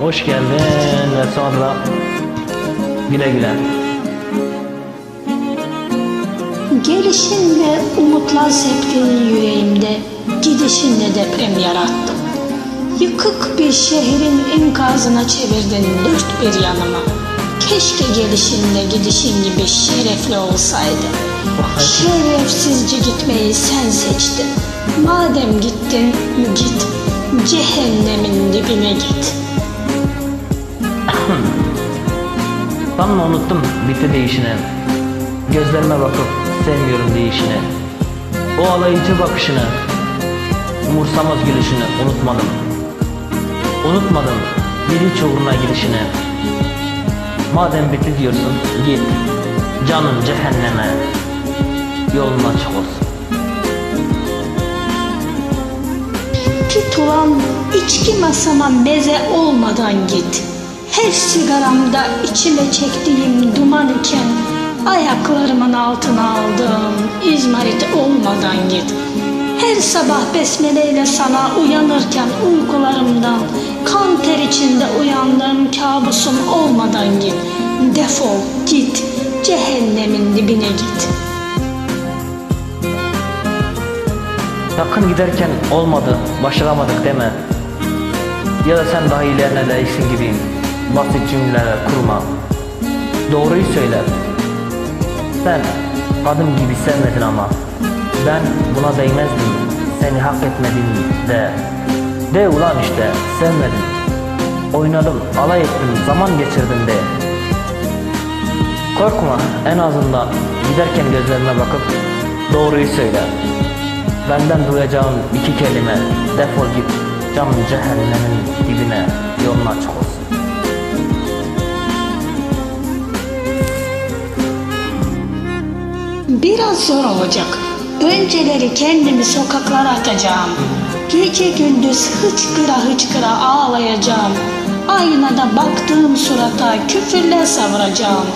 Hoş geldin ve sonra güle güle. Gelişinle umutlar septiğin yüreğimde, gidişinle deprem yarattım. Yıkık bir şehrin enkazına çevirdin dört bir yanıma. Keşke gelişinle gidişin gibi şerefli olsaydı. Şerefsizce gitmeyi sen seçtin. Madem gittin, git. Cehennemin dibine git. Tam mı unuttum bitti değişini. Gözlerime bakıp sevmiyorum değişini. O alayıcı bakışını, umursamaz gülüşünü unutmadım. Unutmadım bir hiç uğruna gidişini. Madem bitti diyorsun git. Canın cehenneme. Yolun açık olsun. Git ulan içki masama meze olmadan git. Her sigaramda içime çektiğim duman iken ayaklarımın altına aldığım izmarit olmadan git. Her sabah besmeleyle sana uyanırken uykularımdan kan ter içinde uyandığım kabusum olmadan git. Defol git cehennemin dibine git. Yakın giderken olmadı, başaramadık deme. Ya da sen daha iyilerine layıksın gibi basit cümleler kurma. Doğruyu söyle. Sen adım gibi sevmedin ama ben buna değmezdim. Seni hak etmedim de. De ulan işte sevmedim. Oynadım, alay ettim, zaman geçirdim de. Korkma en azından giderken gözlerime bakıp doğruyu söyle. Benden duyacağın iki kelime defol git canın cehennemin dibine yolun açık olsun. Biraz zor olacak. Önceleri kendimi sokaklara atacağım. Gece gündüz hıçkıra hıçkıra ağlayacağım. Aynada baktığım surata küfürler savuracağım.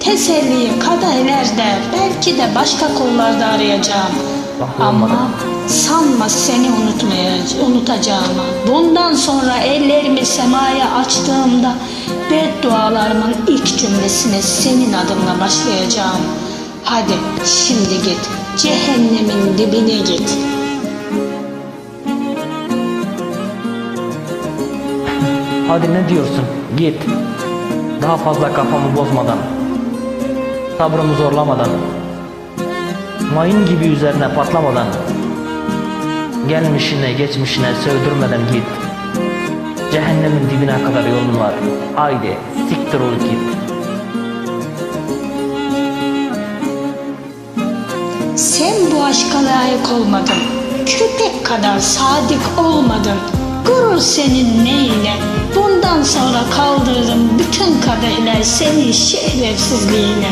Teselliyi kadehlerde belki de başka kollarda arayacağım. Ama sanma seni unutmayacağım, unutacağımı. Bundan sonra ellerimi semaya açtığımda beddualarımın ilk cümlesine senin adınla başlayacağım. Hadi şimdi git. Cehennemin dibine git. Hadi ne diyorsun git. Daha fazla kafamı bozmadan. Sabrımı zorlamadan. Mayın gibi üzerine patlamadan. Gelmişine geçmişine sövdürmeden git. Cehennemin dibine kadar yolun var. Haydi siktir ol git. Sen bu aşka layık olmadın. Köpek kadar sadık olmadın. Gurur senin neyine? Bundan sonra kaldırırım bütün kadehler senin şerefsizliğine.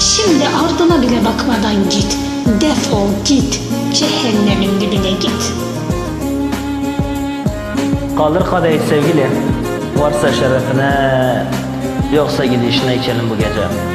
Şimdi ardına bile bakmadan git. Defol git. Cehennemin dibine git. Kaldır kadehi sevgili. Varsa şerefine, yoksa gidişine içelim bu gece.